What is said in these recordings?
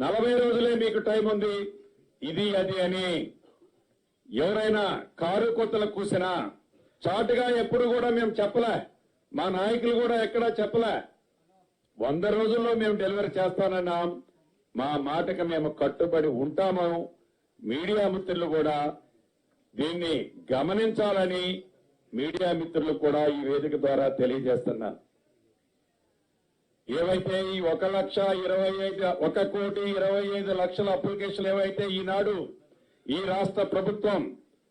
నలభై రోజులే మీకు టైం ఉంది. ఇది అది అని ఎవరైనా కారు కొత్తలు కూసినా చాటుగా ఎప్పుడు కూడా మేము చెప్పలే. మా నాయకులు కూడా ఎక్కడా చెప్పలే. వంద రోజుల్లో మేము డెలివరీ చేస్తానన్నాం. మా మాటకు మేము కట్టుబడి ఉంటాము. మీడియా మిత్రులు కూడా దీన్ని గమనించాలని మీడియా మిత్రులు కూడా ఈ వేదిక ద్వారా తెలియజేస్తున్నారు. ఏవైతే ఈ ఒక లక్ష ఇరవై ఐదు ఒక కోటి ఇరవై ఐదు లక్షల అప్లికేషన్లు ఏవైతే ఈనాడు ఈ రాష్ట్ర ప్రభుత్వం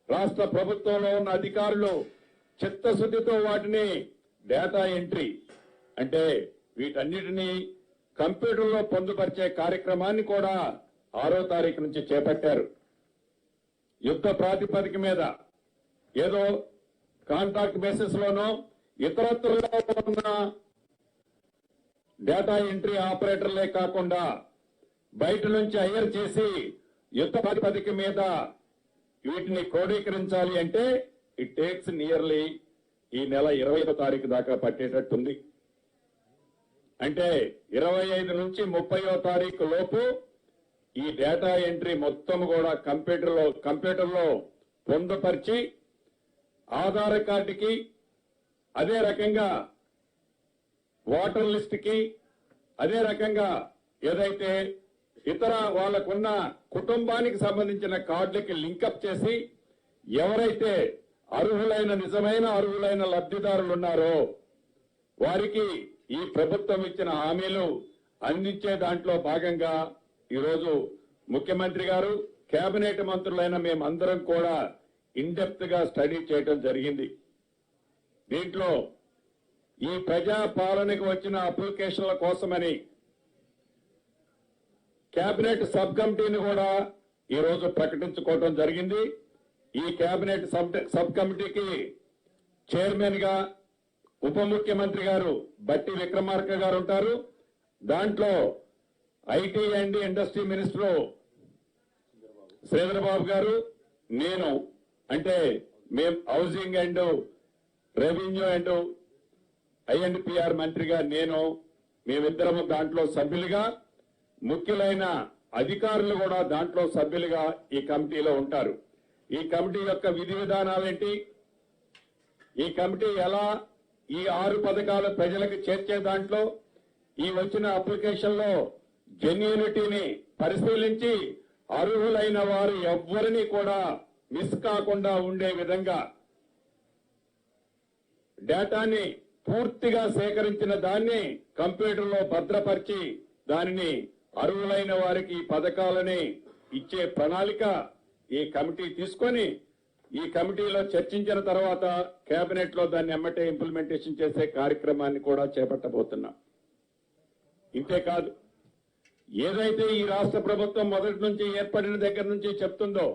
రాష్ట్ర ప్రభుత్వంలో ఉన్న అధికారులు చిత్తశుద్ధితో వాటిని డేటా ఎంట్రీ అంటే వీటన్నిటినీ కంప్యూటర్లో పొందుపరిచే కార్యక్రమాన్ని కూడా ఆరో తారీఖు నుంచి చేపట్టారు. యుద్ధ ప్రాతిపదిక మీద ఏదో కాంట్రాక్ట్ బేసిస్ లోనో ఇతరత్రలో ఉన్న డేటా ఎంట్రీ ఆపరేటర్లే కాకుండా బయట నుంచి హైర్ చేసి యుద్ధ ప్రాతిపదిక మీద వీటిని క్రోడీకరించాలి అంటే ఇట్ టేక్స్ నియర్లీ ఈ నెల ఇరవై తారీఖు దాకా పట్టేటట్టుంది. అంటే ఇరవై ఐదు నుంచి ముప్పయో తారీఖు లోపు ఈ డేటా ఎంట్రీ మొత్తం కూడా కంప్యూటర్లో కంప్యూటర్లో పొందుపరిచి ఆధార్ కార్డుకి అదే రకంగా ఓటర్ లిస్ట్కి అదే రకంగా ఏదైతే ఇతర వాళ్ళకున్న కుటుంబానికి సంబంధించిన కార్డులకి లింకప్ చేసి ఎవరైతే అర్హులైన నిజమైన అర్హులైన లబ్ధిదారులు ఉన్నారో వారికి ఈ ప్రభుత్వం ఇచ్చిన హామీలు అందించే దాంట్లో భాగంగా ఈరోజు ముఖ్యమంత్రి గారు కేబినెట్ మంత్రులైన మేమందరం కూడా ఇన్డెప్త్గా స్టడీ చేయడం జరిగింది. దీంట్లో ఈ ప్రజా పాలనకు వచ్చిన అప్లికేషన్ల కోసమని కేబినెట్ సబ్ కమిటీని కూడా ఈరోజు ప్రకటించుకోవటం ప్రకటించుకోవడం జరిగింది. ఈ కేబినెట్ సబ్ సబ్ కమిటీకి చైర్మన్గా ఉప ముఖ్యమంత్రి గారు బట్టి విక్రమార్క గారు ఉంటారు. దాంట్లో IT and industry minister Sridharbabu garu నేను అంటే మేము housing and revenue and INPR మంత్రిగా నేను మేమిద్దరము దాంట్లో సభ్యులుగా ముఖ్యులైన అధికారులు కూడా దాంట్లో సభ్యులుగా ఈ కమిటీలో ఉంటారు. ఈ కమిటీ యొక్క విధి విధానాలేంటి ఈ కమిటీ ఎలా ఈ ఆరు పథకాలు ప్రజలకు చేర్చే దాంట్లో ఈ వచ్చిన అప్లికేషన్లో జెన్యూనిటీని పరిశీలించి అర్హులైన వారు ఎవ్వరిని కూడా మిస్ కాకుండా ఉండే విధంగా డేటాని పూర్తిగా సేకరించిన దాన్ని కంప్యూటర్లో భద్రపరిచి దానిని అర్హులైన వారికి ఈ పథకాలని ఇచ్చే ప్రణాళిక ఈ కమిటీ తీసుకొని ఈ కమిటీలో చర్చించిన తర్వాత కేబినెట్లో దాన్ని ఎమ్మటే ఇంప్లిమెంటేషన్ చేసే కార్యక్రమాన్ని కూడా చేపట్టబోతున్నాం. ఇంతేకాదు ఏదైతే ఈ రాష్ట్ర ప్రభుత్వం మొదటి నుంచి ఏర్పడిన దగ్గర నుంచి చెప్తుందో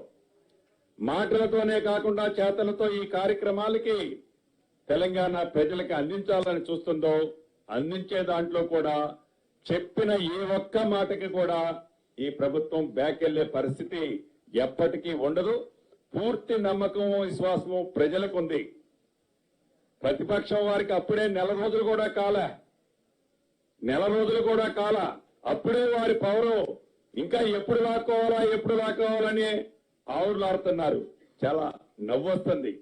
మాటలతోనే కాకుండా చేతలతో ఈ కార్యక్రమాలకి తెలంగాణ ప్రజలకు అందించాలని చూస్తుందో అందించే దాంట్లో కూడా చెప్పిన ఏ ఒక్క మాటకి కూడా ఈ ప్రభుత్వం బ్యాక్ వెళ్ళే పరిస్థితి ఎప్పటికీ ఉండదు. పూర్తి నమ్మకము విశ్వాసము ప్రజలకు ఉంది ప్రతిపక్షం వారికి అప్పుడే నెల రోజులు కూడా కాలే. నెల రోజులు కూడా కాల. అప్పుడే వారి పౌరు ఇంకా ఎప్పుడు లాక్కోవాలా ఎప్పుడు లాక్కోవాలని ఆవులాడుతున్నారు చాలా నవ్వొస్తుంది.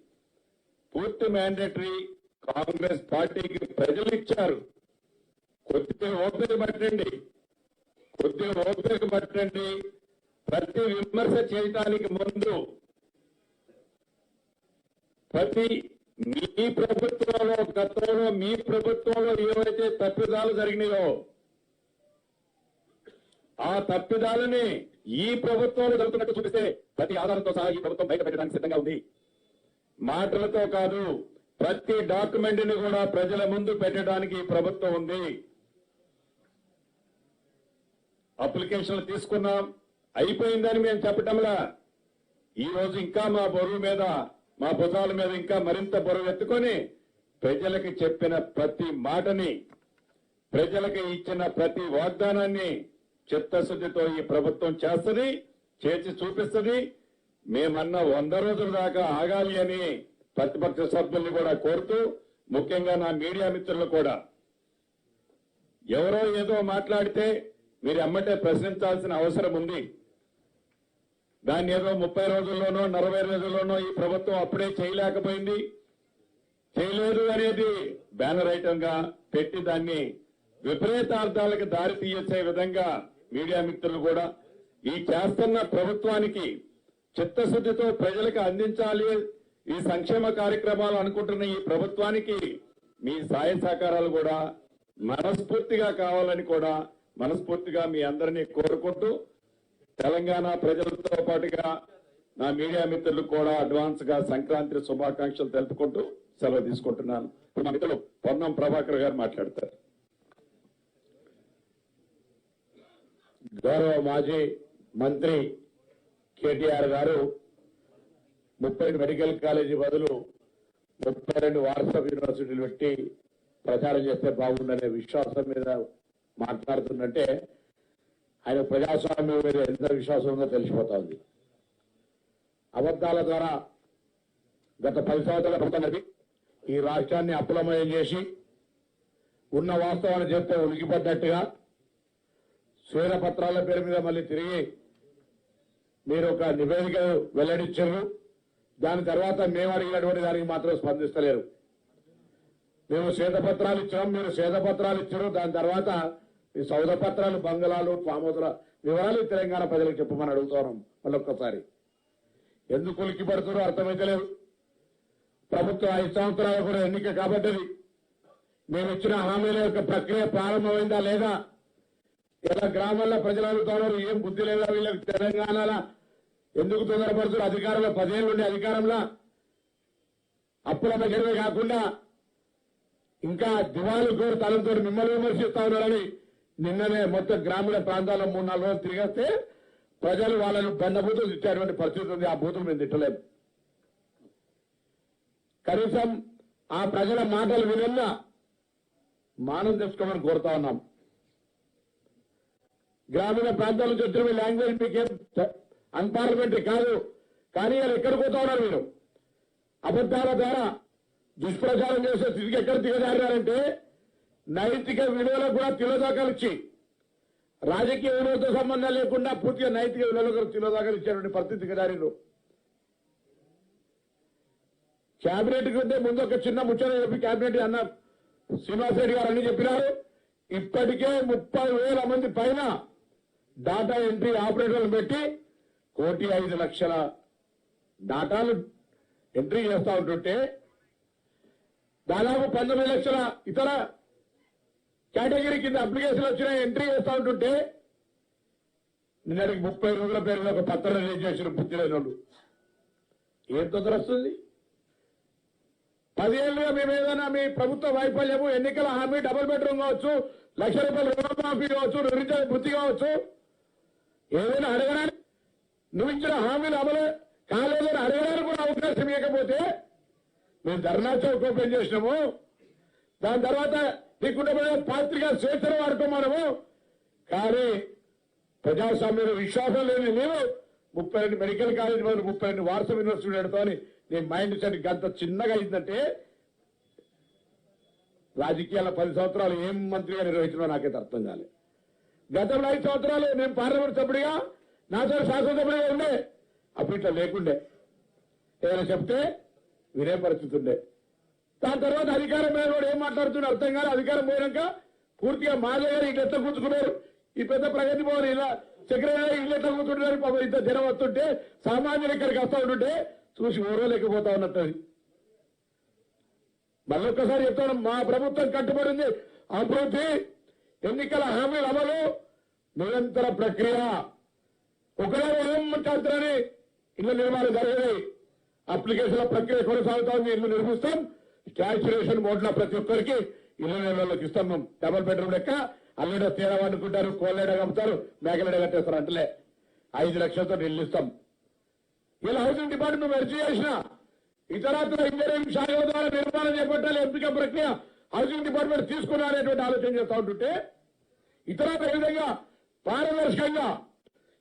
పూర్తి మ్యాండేటరీ కాంగ్రెస్ పార్టీకి ప్రజలు ఇచ్చారు. కొద్దిగా ఓపిక పట్టండి. కొద్దిగా ఓపిక పట్టండి. ప్రతి విమర్శ చేయటానికి ముందు ప్రతి మీ ప్రభుత్వంలో గతంలో మీ ప్రభుత్వంలో ఏవైతే తప్పిదాలు జరిగినాయో ఆ తప్పిదాలని ఈ ప్రభుత్వంలో జరుగుతున్నట్టు చూపిస్తే ప్రతి ఆధారంతో సహా ఈ ప్రభుత్వం బయట పెట్టడానికి సిద్ధంగా ఉంది. మాటలతో కాదు ప్రతి డాక్యుమెంట్ని కూడా ప్రజల ముందు పెట్టడానికి ప్రభుత్వం ఉంది. అప్లికేషన్లు తీసుకున్నాం. అయిపోయిందని మేము చెప్పటంలా. ఈ రోజు ఇంకా మా బరువు మీద మా భుజాల మీద ఇంకా మరింత బరువు ఎత్తుకొని ప్రజలకు చెప్పిన ప్రతి మాటని ప్రజలకు ఇచ్చిన ప్రతి వాగ్దానాన్ని చిత్తశుద్ధితో ఈ ప్రభుత్వం చేస్తుంది చేసి చూపిస్తుంది. మేమన్న వంద రోజుల దాకా ఆగాలి అని ప్రతిపక్ష సభ్యుల్ని కూడా కోరుతూ ముఖ్యంగా నా మీడియా మిత్రులు కూడా. ఎవరో ఏదో మాట్లాడితే మీరు ఎమ్మటే ప్రశ్నించాల్సిన అవసరం ఉంది. దాన్ని ఏదో ముప్పై రోజుల్లోనో నలభై రోజుల్లోనో ఈ ప్రభుత్వం అప్పుడే చేయలేకపోయింది. చేయలేదు అనేది బ్యానర్ ఐటంగా పెట్టి దాన్ని విపరీతార్థాలకు దారి తీయచ్చే విధంగా మీడియా మిత్రులు కూడా ఈ చేస్తున్న ప్రభుత్వానికి చిత్తశుద్ధితో ప్రజలకు అందించాలి ఈ సంక్షేమ కార్యక్రమాలు అనుకుంటున్న ఈ ప్రభుత్వానికి మీ సాయ సహకారాలు కూడా మనస్ఫూర్తిగా కావాలని కూడా మనస్ఫూర్తిగా మీ అందరినీ కోరుకుంటూ తెలంగాణ ప్రజలతో పాటుగా నా మీడియా మిత్రులకు కూడా అడ్వాన్స్గా సంక్రాంతి శుభాకాంక్షలు తెలుపుకుంటూ సెలవు తీసుకుంటున్నాను. ఇప్పుడు మా మిత్రులు పొన్నం ప్రభాకర్ గారు మాట్లాడతారు. గౌరవ మాజీ మంత్రి కేటీఆర్ గారు ముప్పై మెడికల్ కాలేజీ బదులు ముప్పై రెండు వాట్సాప్ యూనివర్సిటీలు పెట్టి ప్రచారం చేస్తే బాగుందనే విశ్వాసం మీద మాట్లాడుతుందంటే ఆయన ప్రజాస్వామ్యం మీద ఎంత విశ్వాసం ఉందో తెలిసిపోతా ఉంది. అబద్దాల ద్వారా గత పది సంవత్సరాల ప్రభుత్వం ఈ రాష్ట్రాన్ని అప్పులమయం చేసి ఉన్న వాస్తవాన్ని చెప్తే ఉలికిపడ్డట్టుగా శ్వేత పత్రాల పేరు మీద మళ్ళీ తిరిగి మీరు ఒక నివేదిక వెల్లడించారు. దాని తర్వాత మేము అడిగినటువంటి దానికి మాత్రం స్పందిస్తలేరు. మేము శ్వేతపత్రాలు ఇచ్చాం మీరు శ్వేతపత్రాలు ఇచ్చారు దాని తర్వాత ఈ సౌద పత్రాలు బంగళాలు ఫామోదుల వివరాలు తెలంగాణ ప్రజలకు చెప్పమని అడుగుతున్నాం మళ్ళొక్కసారి. ఎందుకు ఉలికి పడుతున్నారో అర్థమైతలేదు. ప్రభుత్వం ఐదు సంవత్సరాలు కూడా ఎన్నిక కాబట్టది. మేము ఇచ్చిన హామీల యొక్క ప్రక్రియ ప్రారంభమైందా లేదా? ఇలా గ్రామాల్లో ప్రజలు అడుగుతున్నారు? ఏం బుద్ధి లేదా? వీళ్ళకి తెలంగాణలో ఎందుకు తొందరపడుతున్న అధికారంలో పదేళ్ళు ఉండే అధికారంలో అప్పుల దగ్గరమే కాకుండా ఇంకా దివాళి కోరు తలంతో మిమ్మల్ని విమర్శిస్తా ఉన్నారని నిన్ననే మొత్తం గ్రామీణ ప్రాంతాల్లో మూడు నాలుగు రోజులు తిరిగేస్తే ప్రజలు వాళ్ళను బండబూతులు ఇచ్చేటువంటి పరిస్థితి ఉంది. ఆ బూతులు మేము తిట్టలేము. కనీసం ఆ ప్రజల మాటలు వినన్నా మానం తెచ్చుకోమని కోరుతా ఉన్నాం. గ్రామీణ ప్రాంతాల నుంచి వచ్చిన లాంగ్వేజ్ మీకేం అన్పార్లమెంటరీ కాదు. కానీ వాళ్ళు ఎక్కడ పోతా ఉన్నారు మీరు? అబద్దాల ద్వారా దుష్ప్రచారం చేసే స్థితికి ఎక్కడ దిగజారారంటే నైతిక విలువలకు కూడా తిలోదాకాలు ఇచ్చి రాజకీయ విలువతో సంబంధం లేకుండా పూర్తిగా నైతిక విలువలకు తిలోదాకాలు ఇచ్చేటువంటి పరిస్థితి దిగజారిరు క్యాబినెట్ కంటే ముందు ఒక చిన్న ముచ్చట చెప్పి క్యాబినెట్ అన్న శ్రీనివాస్ రెడ్డి గారు అని చెప్పినారు. ఇప్పటికే ముప్పై వేల మంది పైన డాటా ఎంట్రీ ఆపరేటర్లు పెట్టి కోటి ఐదు లక్షల డాటాలు ఎంట్రీ చేస్తా ఉంటుంటే దాదాపు పంతొమ్మిది లక్షల ఇతర కేటగిరీ కింద అప్లికేషన్ వచ్చిన ఎంట్రీ చేస్తా ఉంటుంటే నిన్నటికి ముప్పై రోజుల పేరులో ఒక పత్రం రిలీజ్ చేసిన బుద్ధిలేని వాళ్ళు. ఏం తొందర వస్తుంది? పదేళ్ళుగా మేము ఏదైనా మీ ప్రభుత్వ వైఫల్యము ఎన్నికల హామీ డబుల్ బెడ్రూమ్ కావచ్చు లక్ష రూపాయలు రుణమాఫీ కావచ్చు రుణించే వృత్తి కావచ్చు. ఏదైనా అడగడానికి నువ్వు ఇచ్చిన హామీలు అమలు కాలేదని అడగడానికి కూడా అవకాశం ఇవ్వకపోతే మేము ధర్నా చౌక్ ఓపెన్ చేసినాము దాని తర్వాత నీకుంటే పాత్రికా స్వేచ్ఛను వాడుకోమనము కానీ ప్రజాస్వామ్యంలో విశ్వాసం లేని నేను ముప్పై రెండు మెడికల్ కాలేజ్ బదులు ముప్పై రెండు వాట్సాప్ యూనివర్సిటీ పెడతా అని నీ మైండ్ సెట్ గంత చిన్నగా అయిందంటే రాజకీయాల పది సంవత్సరాలు ఏం మంత్రిగా నిర్వహించడో నాకైతే అర్థం కాలేదు గతంలో ఐదు సంవత్సరాలు నేను పార్లమెంట్ సభ్యుడిగా నాతో శాసనసభ్యుడిగా ఉండే. అప్పుడు ఇట్లా లేకుండే. ఏదైనా చెప్తే వినే పరిస్థితి ఉండే దాని తర్వాత అధికారం మీద కూడా ఏం మాట్లాడుతున్నా అర్థం కాదు అధికారం పోయినాక పూర్తిగా మాదే గారు ఇట్లా ఎట్లా కూర్చుకున్నారు ఈ పెద్ద ప్రగతి భవన్ ఇలా చక్రవర్తి ఇల్లు ఎట్లా కూర్చుంటున్నారు. పాపం ఇంత జనం వస్తుంటే సామాన్యులు ఇక్కడికి వస్తూ ఉంటుంటే చూసి ఓర్వలేకపోతా ఉన్నట్టు అది. మళ్ళొక్కసారి చెప్తాను మా ప్రభుత్వం కట్టుబడింది. అభివృద్ధి ఎన్నికల హామీల అమలు నిరంతర ప్రక్రియ. ఒకరోజు ఉదయం ఇళ్ళ నిర్మాణం జరగదు. అప్లికేషన్ల ప్రక్రియ కొనసాగుతోంది ఇల్లు నిర్మిస్తాం. స్టాచ్యురేషన్ మోడ్ల ప్రతి ఒక్కరికి ఇళ్ళ నిర్మాణంలోకి ఇస్తాం మేము డబల్ బెడ్రూమ్ లెక్క అల్లెడ తీరా వండుకుంటారు కోళ్ళెడ కమ్ముతారు మేకలెడ కట్టేస్తారు అంటలే. ఐదు లక్షలతో ఇల్లు ఇస్తాం. ఇలా హౌసింగ్ డిపార్ట్మెంట్ మెర్చి చేసిన. ఇతరత్ర ఇంజనీరింగ్ శాఖల ద్వారా నిర్మాణం చేపట్టాలి ఎంపిక ప్రక్రియ హౌసింగ్ డిపార్ట్మెంట్ తీసుకున్నారనేటువంటి ఆలోచన చేస్తా ఉంటుంటే ఇతరత్ర విధంగా పారదర్శకంగా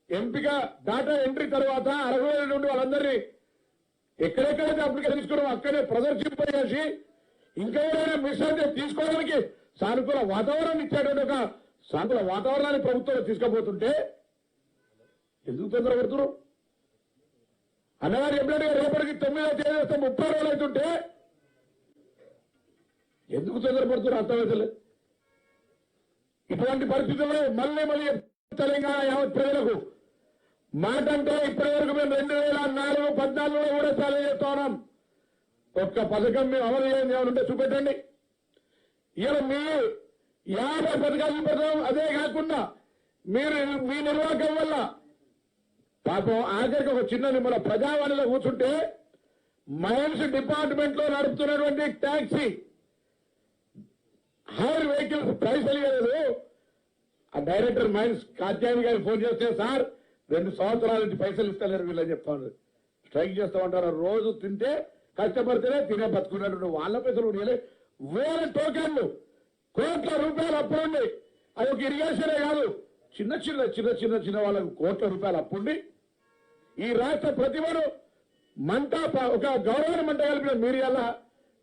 ఎంపిక డాటా ఎంట్రీ తర్వాత అర్హులైనటువంటి వాళ్ళందరినీ ఎక్కడెక్కడైతే అప్లికేషన్ తీసుకున్నామో అక్కడే ప్రదర్శింపజేసి ఇంకా ఏదైనా మిస్ అయితే తీసుకోవడానికి సానుకూల వాతావరణం ఇచ్చేటువంటి ఒక సాంతుల వాతావరణాన్ని ప్రభుత్వం తీసుకుపోతుంటే ఎందుకు తొందర పెడుతున్నారు? అన్నగారు చెప్పినట్టుగా రేపటికి తొమ్మిదో తేదీ వస్తే ముప్పై రోజులు అవుతుంటే ఎందుకు తొందరపడుతున్నారు అర్థమవుతలే? ఇటువంటి పరిస్థితుల్లో మళ్ళీ మళ్ళీ తెలంగాణ యావత్ ప్రజలకు మాట అంటే ఇప్పటి వరకు మేము రెండు వేల నాలుగు పద్నాలుగులో కూడా చాలా చేస్తా ఉన్నాం. ఒక్క పథకం మేము అమలు చేయండి ఏమైనా ఉంటే చూపెట్టండి. ఇలా మీ యాభై పథకాలు పథకం అదే కాకుండా మీరు మీ నిర్వాహకం వల్ల పాపం ఆఖరికి ఒక చిన్న నిమ్మల ప్రజావాణిలో కూర్చుంటే మైన్స్ డిపార్ట్మెంట్లో నడుపుతున్నటువంటి ట్యాక్సీ హైర్ వెహికల్స్ ప్రైస్ తెలియలేదు. ఆ డైరెక్టర్ మైన్స్ కాత్యాయని గారికి ఫోన్ చేస్తే సార్ రెండు సంవత్సరాల నుంచి పైసలు ఇస్తలేరు వీళ్ళని చెప్పాను స్ట్రైక్ చేస్తామంటారు. రోజు తింటే కష్టపడితేనే తినే బతుకున్నట్టు వాళ్ళ పైసలు ఉండలే వేల టోకెన్లు. కోట్ల రూపాయలు అప్పుండి అది ఒక ఇరిగేషనే కాదు. చిన్న చిన్న చిన్న చిన్న చిన్న వాళ్ళకు కోట్ల రూపాయలు అప్పుండి ఈ రాష్ట్ర ప్రతిభను మంట ఒక గౌరవాన్ని మంట కలిపిన మీరు ఎలా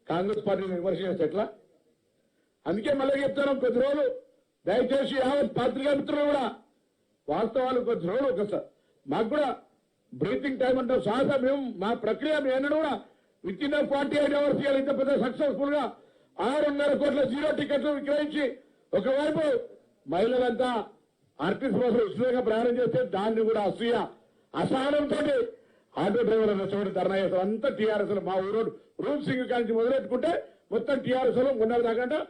కాంగ్రెస్ పార్టీని విమర్శ చేస్తే ఎట్లా అందుకే మళ్ళీ చెప్తాను కొద్ది రోజులు. దయచేసి యావత్ పత్రికా మిత్రులు కూడా వాస్తవాలు కొద్ది రోజులు ఒకసారి మాకు కూడా బ్రీతింగ్ టైం అంటే శ్వాస మేము మా ప్రక్రియ మేము కూడా with in forty eight hours ఇవాళ ఇంత పెద్ద సక్సెస్ఫుల్గా ఆరున్నర కోట్ల జీరో టికెట్లు విక్రయించి ఒకవైపు మహిళలంతా ఆర్టీసీ బస్సులు ఉచితంగా ప్రయాణం చేస్తే దాన్ని కూడా అసూయ అసహనంతో ఆటో డ్రైవర్ చోటు ధర్నా చేస్తారు అంతా టీఆర్ఎస్ మా ఊరు రూమ్ సింగ్ కాంచి మొదలెట్టుకుంటే మొత్తం టీఆర్ఎస్లో ఉన్నది దాకా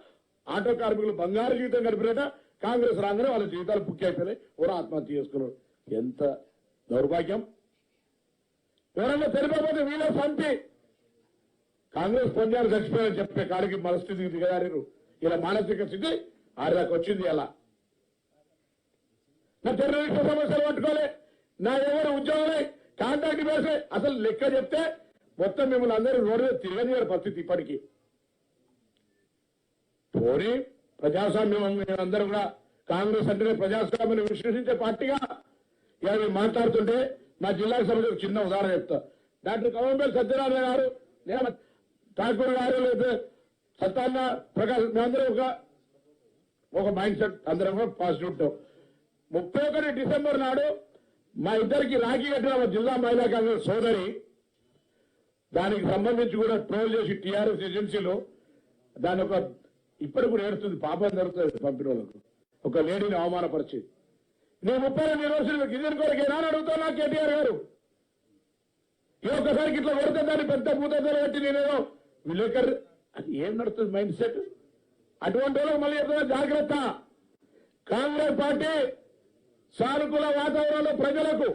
ఆటో కార్మికులు బంగారు జీవితం గడిపినట. కాంగ్రెస్ రాగానే వాళ్ళ జీవితాలు బుక్ అయిపోయినాయి ఆత్మహత్య చేసుకున్నారు ఎంత దౌర్భాగ్యం. ఎవరన్నా తెలిపకపోతే వీళ్ళ పంపి కాంగ్రెస్ పొందారు చచ్చిపోయారని చెప్పే కాడికి మనస్థితికి దిగదారు ఇలా మానసిక స్థితి ఆరుదాకా వచ్చింది అలా. నా టెర్రరిస్ట్ సమస్యలు పట్టుకోలే. నా ఎవరు ఉద్యోగాలే కాంట్రాక్ట్ వేసే అసలు లెక్క చెప్తే మొత్తం మిమ్మల్ని అందరూ రోడ్డు మీద తిరగని పరిస్థితి ఇప్పటికీ. పోనీ ప్రజాస్వామ్యం మేమందరూ కూడా కాంగ్రెస్ అంటేనే ప్రజాస్వామ్యాన్ని విశ్వసించే పార్టీగా ఇలా మాట్లాడుతుంటే మా జిల్లాకు సంబంధించి ఒక చిన్న ఉదాహరణ చెప్తా. డాక్టర్ కవంపల్లి సత్యనారాయణ గారు లేదా ఠాకూర్ గారు లేదా సత్తాన్న ప్రకాష్ మేమందరం ఒక ఒక మైండ్ సెట్ అందరం కూడా పాజిటివ్ ఉంటాం. ముప్పై ఒకటి డిసెంబర్ నాడు మా ఇద్దరికి రాఖీ కట్టిన మా జిల్లా మహిళా కాంగ్రెస్ సోదరి దానికి సంబంధించి కూడా ట్రోల్ చేసి టీఆర్ఎస్ ఏజెన్సీలో దాని ఒక ఇప్పటికి కూడా ఏడుస్తుంది పాపం జరుగుతుంది పంపిన వాళ్ళకు. ఒక లేడీని అవమానపరిచి నేను ముప్పై రెండు రోజులు గిరిజన కొరకు? ఏనాడు అడుగుతున్నా కేటీఆర్ గారు. ఏ ఒక్కసారికి ఇట్లా కొడితే దాన్ని పెద్ద భూతలు కట్టి నేనేదో విలేకర్ అది ఏం నడుస్తుంది మైండ్ సెట్? అటువంటి వాళ్ళకి మళ్ళీ చెప్తున్నా జాగ్రత్త. కాంగ్రెస్ పార్టీ సానుకూల వాతావరణంలో ప్రజలకు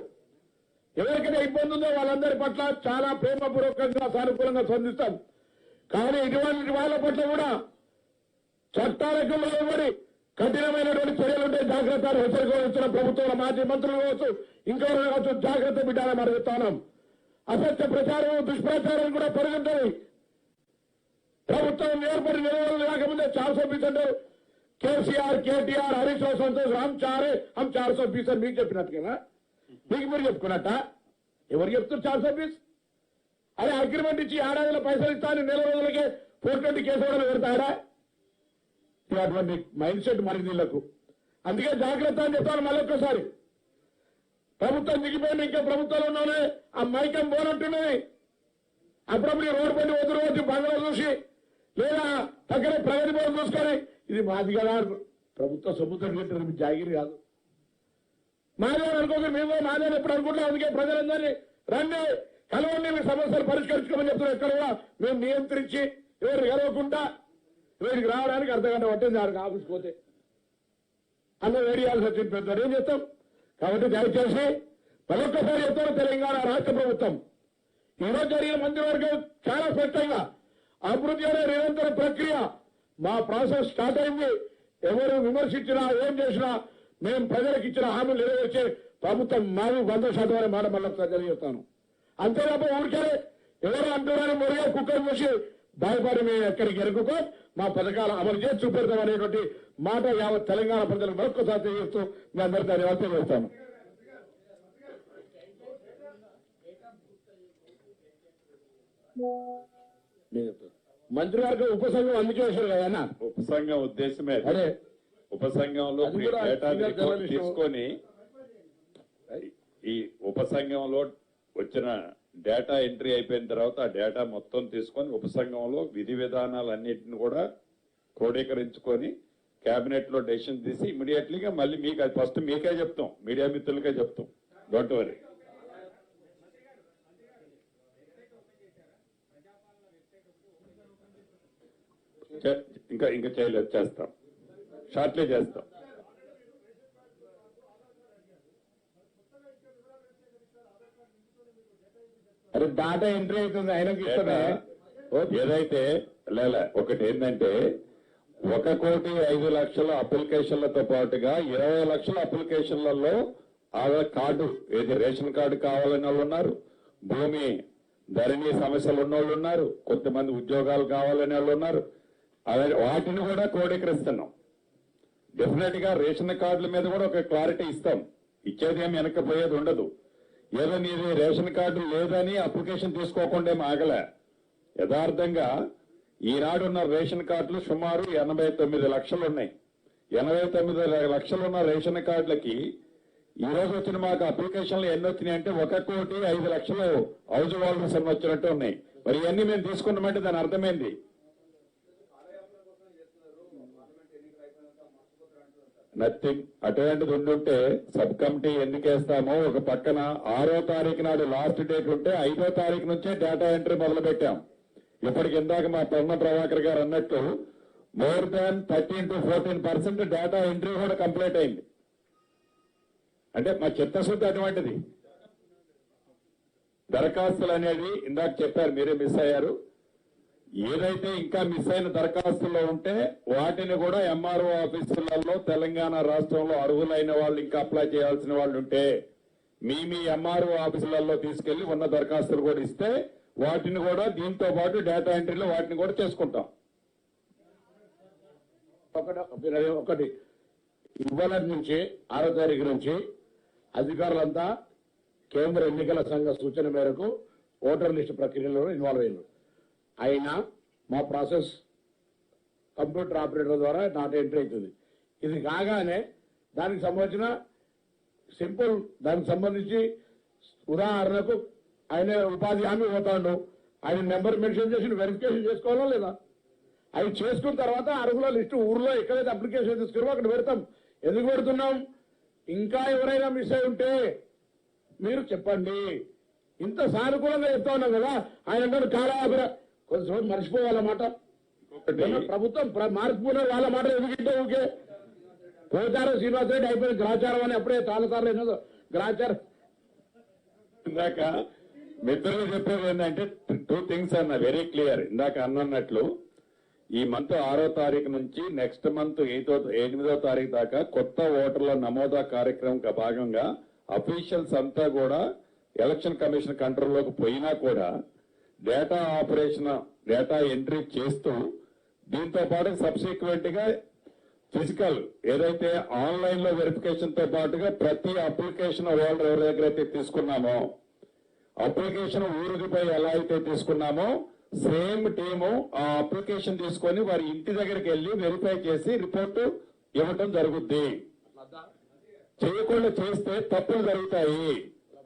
ఎవరికైనా ఇబ్బంది ఉందో వాళ్ళందరి పట్ల చాలా ప్రేమపూర్వకంగా సానుకూలంగా స్పందిస్తాం. కానీ ఇటువంటి వాళ్ళ పట్ల కూడా చట్టాలకు లోబడి కఠినమైనటువంటి చర్యలు ఉంటే జాగ్రత్త హెచ్చరికలు ప్రభుత్వం మాజీ మంత్రులు కావచ్చు ఇంకెవరు కావచ్చు జాగ్రత్త బిడ్డాలని మనం అసత్య ప్రచారం దుష్ప్రచారం కూడా పెరుగుతుంది. ప్రభుత్వం ఏర్పడి నిలవలు లేకముందే చార్ సో బీస్ కేసీఆర్ కేటీఆర్ హరీష్ రావు సంతోష్ రామ్ చారే హమ్ చార్ సో అని మీకు చెప్పినట్టుగా మీకు మీరు చెప్పుకున్నట్ట? ఎవరు చెప్తారు చార్ సో బీస్ అరే అగ్రిమెంట్ ఇచ్చి ఏడాదిలో పైసలు ఇస్తాను నెల రోజులకే ఫోర్ ట్వంటీ కేసు కూడా పెడతాడా? అటువంటి మైండ్ సెట్ మరి వీళ్ళకు అందుకే జాగ్రత్త అని చెప్పాను మళ్ళొక్కసారి. ప్రభుత్వం దిగిపోయిన ఇంకా ప్రభుత్వంలో ఉన్నానే ఆ మైకం పోనట్టున్నది అప్పుడప్పుడు ఈ రోడ్డు పని వదిలి వచ్చి బంగ్లా చూసి లేదా పక్కన ప్రగతి భవన్ చూసుకొని ఇది మాది కదా ప్రభుత్వ సొమ్ముతో కట్టిన జాగిరి కాదు. మాదే అనుకోక మేము మాదే ఎప్పుడు అనుకుంటున్నాం. అందుకే ప్రజలందరినీ రండి కలవండి మీ సమస్యలు పరిష్కరించుకోమని చెప్తున్నారు. ఎక్కడ కూడా మేము నియంత్రించి ఎవరు కలవకుండా వీడికి రావడానికి అర్ధ గంట పట్టింది దానికి ఆఫీస్ పోతే. అన్న వేడియాల్సి వచ్చింది పెద్ద ఏం చేస్తాం? కాబట్టి దయచేసి మరొక్కసారి చెప్తాను తెలంగాణ రాష్ట్ర ప్రభుత్వం. ఈరోజు జరిగిన మంత్రివర్గం చాలా స్పష్టంగా అభివృద్ధి అనే నిరంతర ప్రక్రియ మా ప్రాసెస్ స్టార్ట్ అయింది. ఎవరు విమర్శించినా ఏం చేసినా మేము ప్రజలకు ఇచ్చిన హామీలు నెరవేర్చే ప్రభుత్వం మాది. వంద శాతం అనే మాట మళ్ళీ తెలియజేస్తాను. అంతే తప్ప ఊరికే ఎవరు అంటున్నారని మురిగా కుక్కర్ చూసి భయపడి మేము ఎక్కడికి ఎరుగుకో మా పథకాలు అమలు చేసి చూపెడతాం అనేటువంటి మాట యావత్ తెలంగాణ ప్రజలకు మరొకసారి తెలియజేస్తూ మీ అందరి ధన్యవాదాలు తెలియజేస్తాను మంత్రివర్గ ఉపసంఘం అందుకే వేశారు కదా ఉపసంఘం ఉద్దేశమే అది. ఉపసంఘంలో. తీసుకొని ఈ ఉపసంఘంలో వచ్చిన డేటా ఎంట్రీ అయిపోయిన తర్వాత ఆ డేటా మొత్తం తీసుకొని ఉపసంఘంలో విధి విధానాలన్నింటిని కూడా క్రోడీకరించుకొని కేబినెట్లో డెసిషన్ తీసి ఇమీడియట్లీగా మళ్ళీ మీకు అది ఫస్ట్ మీకే చెప్తాం. మీడియా మిత్రులకే చెప్తాం. డోంట్ వరీ చే- ఇంకా ఇంకా చేయలేదు. చేస్తాం. షార్ట్లే చేస్తాం. అరే డాటా ఎంట్రీ అవుతుంది ఆయనకి ఏదైతే లేలే ఒకటి ఏంటంటే ఒక కోటి ఐదు లక్షల అప్లికేషన్లతో పాటుగా ఇరవై లక్షల అప్లికేషన్లలో ఆధార్ కార్డు ఏది రేషన్ కార్డు కావాలని వాళ్ళు ఉన్నారు భూమి ధరణి సమస్యలు ఉన్నోళ్ళు ఉన్నారు కొంతమంది ఉద్యోగాలు కావాలని వాళ్ళు ఉన్నారు. వాటిని కూడా క్రోడీకరిస్తున్నాం. డెఫినెట్గా రేషన్ కార్డుల మీద కూడా ఒక క్లారిటీ ఇస్తాం. ఇచ్చేదేం వెనకపోయేది ఉండదు. ఏదో నీది రేషన్ కార్డు లేదని అప్లికేషన్ తీసుకోకుండా ఏం ఆగలే. యథార్థంగా ఈనాడున్న రేషన్ కార్డులు సుమారు ఎనభై తొమ్మిది లక్షలు ఉన్నాయి ఎనభై తొమ్మిది లక్షలున్న రేషన్ కార్డులకి ఈ రోజు వచ్చిన మాకు అప్లికేషన్లు ఎన్ని వచ్చినాయి అంటే ఒక కోటి ఐదు లక్షలు హౌజ్ హోల్డర్స్ అని వచ్చినట్టు ఉన్నాయి. మరి ఇవన్నీ మేము తీసుకున్నామంటే దాని అర్థమైంది నథింగ్ అటువంటిది ఉండుంటే సబ్ కమిటీ ఎన్నికేస్తామో ఒక పక్కన ఆరో తారీఖు నాడు లాస్ట్ డేట్ ఉంటే ఐదో తారీఖు నుంచే డేటా ఎంట్రీ మొదలు పెట్టాం ఇప్పటికి ఇందాక మా పొన్న ప్రభాకర్ గారు అన్నట్టు more than thirteen to fourteen percent data entry కూడా కంప్లీట్ అయింది. అంటే మా చిత్తశుద్ధి అటువంటిది. దరఖాస్తులు అనేది ఇందాక చెప్పారు మీరే మిస్ అయ్యారు. ఏదైతే ఇంకా మిస్ అయిన దరఖాస్తుల్లో ఉంటే వాటిని కూడా ఎంఆర్ఓ ఆఫీసులలో తెలంగాణ రాష్ట్రంలో అర్హులైన వాళ్ళు ఇంకా అప్లై చేయాల్సిన వాళ్ళు ఉంటే మీ మీ ఎంఆర్ఓ ఆఫీసులలో తీసుకెళ్ళి ఉన్న దరఖాస్తులు కూడా ఇస్తే వాటిని కూడా దీంతో పాటు డేటా ఎంట్రీలో వాటిని కూడా చేసుకుంటాం. ఒకటి ఒకటి ఇవాళ నుంచి ఆరో తారీఖు నుంచి అధికారులంతా కేంద్ర ఎన్నికల సంఘ సూచన మేరకు ఓటర్ లిస్టు ప్రక్రియలో ఇన్వాల్వ్ అయినారు. అయినా మా ప్రాసెస్ కంప్యూటర్ ఆపరేటర్ ద్వారా నాట్ ఎంట్రీ అవుతుంది. ఇది కాగానే దానికి సంబంధించిన సింపుల్ దానికి సంబంధించి ఉదాహరణకు ఆయన ఉపాధి హామీ పోతాడు ఆయన నెంబర్ మెన్షన్ చేసి వెరిఫికేషన్ చేసుకోవాలా లేదా? అవి చేసుకున్న తర్వాత అర్హుల లిస్టు ఊర్లో ఎక్కడైతే అప్లికేషన్ తీసుకున్నామో అక్కడ పెడతాం. ఎందుకు పెడుతున్నాం? ఇంకా ఎవరైనా మిస్ అయి ఉంటే మీరు చెప్పండి. ఇంత సానుకూలంగా చెప్తా ఉన్నాం కదా. ఆయన అంటారు కాలాపుర కొంచెం మర్చిపోవాలన్నమాట ప్రభుత్వం ప్ర- మార్పుకున్న వాళ్ళ మాట ఎందుకంటే ఊకే పోచారం శ్రీనివాస్ రెడ్డి అయిపోయిన గ్రాచారం అని అప్పుడే చాలా సార్లు ఎన్నో గ్రాచారం. ఇందాక మిత్రులు చెప్పేది ఏంటంటే టూ థింగ్స్ అన్న వెరీ క్లియర్ ఇందాక అన్నట్లు ఈ మంత్ ఆరో తారీఖు నుంచి నెక్స్ట్ మంత్ ఎయితో ఎనిమిదో తారీఖు దాకా కొత్త ఓటర్ల నమోదా కార్యక్రమం భాగంగా అఫీషియల్స్ అంతా కూడా ఎలక్షన్ కమిషన్ కంట్రోల్లోకి పోయినా కూడా డేటా ఆపరేషన్ డేటా ఎంట్రీ చేస్తూ దీంతో పాటు సబ్సిక్వెంట్గా ఫిజికల్ ఏదైతే ఆన్లైన్లో వెరిఫికేషన్తో పాటుగా ప్రతి అప్లికేషన్ హోల్డర్ ఎవరి దగ్గర అయితే తీసుకున్నామో అప్లికేషన్ ఊరిపై ఎలా అయితే తీసుకున్నామో సేమ్ టీము ఆ అప్లికేషన్ తీసుకొని వారి ఇంటి దగ్గరికి వెళ్ళి వెరిఫై చేసి రిపోర్టు ఇవ్వటం జరుగుద్ది. చేయకుండా చేస్తే తప్పులు జరుగుతాయి.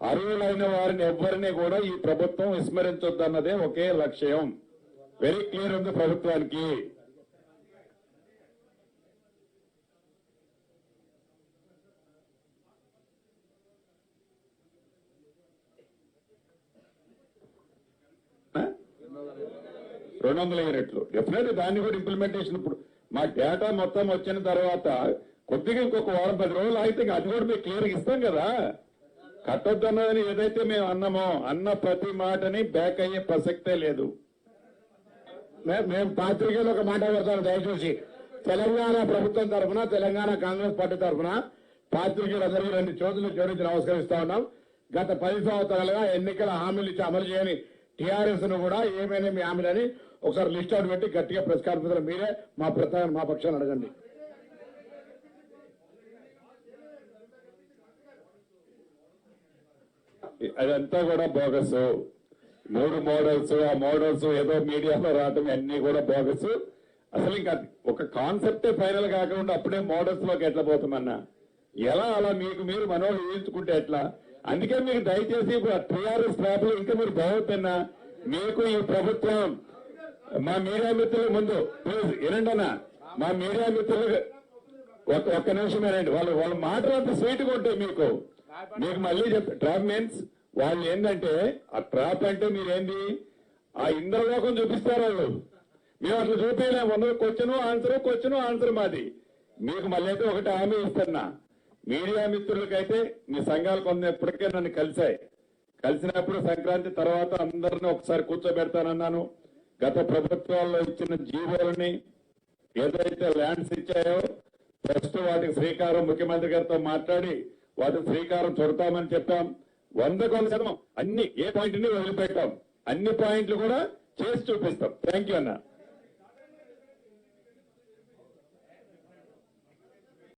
అర్హులైన వారిని ఎవ్వరిని కూడా ఈ ప్రభుత్వం విస్మరించొద్దన్నదే ఒకే లక్ష్యం. వెరీ క్లియర్ ఉంది ప్రభుత్వానికి. రెండు వందల యూనిట్లు. డెఫినెట్ దాన్ని కూడా ఇంప్లిమెంటేషన్ ఇప్పుడు మా డేటా మొత్తం వచ్చిన తర్వాత కొద్దిగా ఇంకొక వారం పది రోజులు అయితే అది కూడా మీకు క్లియర్ ఇస్తాం కదా. కట్టొద్దన్నదని ఏదైతే మేము అన్నామో అన్న ప్రతి మాటని బ్యాక్ అయ్యే ప్రసక్తే లేదు. మే- మేము పాత్రికేయులు ఒక మాట పెడతాను దయచేసి. తెలంగాణ ప్రభుత్వం తరఫున తెలంగాణ కాంగ్రెస్ పార్టీ తరఫున పాత్రికేయులందరికీ రెండు చేతులు జోడించి నమస్కరిస్తా ఉన్నాం. గత పది సంవత్సరాలుగా ఎన్నికల హామీలు ఇచ్చి అమలు చేయని టీఆర్ఎస్ను కూడా ఏమైనా మీ హామీలని ఒకసారి లిస్ట్ అవుట్ పెట్టి గట్టిగా ప్రెస్ కాన్ఫరెన్స్ మీరే మా ప్రధాన మా పక్షాన్ని అడగండి. అదంతా కూడా బోగస్. మూడు మోడల్స్ ఆ మోడల్స్ ఏదో మీడియాలో రావటం అన్ని కూడా బోగస్. అసలు ఇంకా ఒక కాన్సెప్టే ఫైనల్ కాకుండా అప్పుడే మోడల్స్లోకి ఎట్లా పోతామన్నా? ఎలా అలా మీకు మీరు మనోళ్ళు ఊహించుకుంటే ఎట్లా? అందుకే మీకు దయచేసి టీఆర్ఎస్ ట్రాప్లో ఇంకా మీరు బాగుతున్నా మీకు ఈ ప్రభుత్వం మా మీడియా మిత్రుల ముందు ప్లీజ్ వినండి మా మీడియా మిత్రులు ఒక ఒక్క నిమిషం వినండి. వాళ్ళు వాళ్ళ మాటలు అంత స్వీట్ ఉంటాయి మీకు. మీకు మళ్ళీ చెప్ ట్రాప్ మీన్స్ వాళ్ళు ఏంటంటే ఆ ట్రాప్ అంటే మీరేంది? ఆ ఇంద్రలోకం చూపిస్తారు వాళ్ళు. మేము అట్లా చూపించలేము ఉన్న క్వశ్చను ఆన్సర్ క్వశ్చను ఆన్సర్ మాది. మీకు మళ్ళీ అయితే ఒకటి హామీ ఇస్తున్నా. మీడియా మిత్రులకైతే మీ సంఘాలు కొంత ఎప్పటికే నన్ను కలిశాయి. కలిసినప్పుడు సంక్రాంతి తర్వాత అందరిని ఒకసారి కూర్చోబెడతానన్నాను. గత ప్రభుత్వాల్లో ఇచ్చిన జీవోలని ఏదైతే ల్యాండ్స్ ఇచ్చాయో ఫస్ట్ వాటికి శ్రీకారం ముఖ్యమంత్రి గారితో మాట్లాడి వాటికి శ్రీకారం చుడతామని చెప్పాం. వంద కొంత శాతం అన్ని ఏ పాయింట్ని వదిలిపెట్టాం. అన్ని పాయింట్లు కూడా చేసి చూపిస్తాం. థ్యాంక్ యూ అన్నా.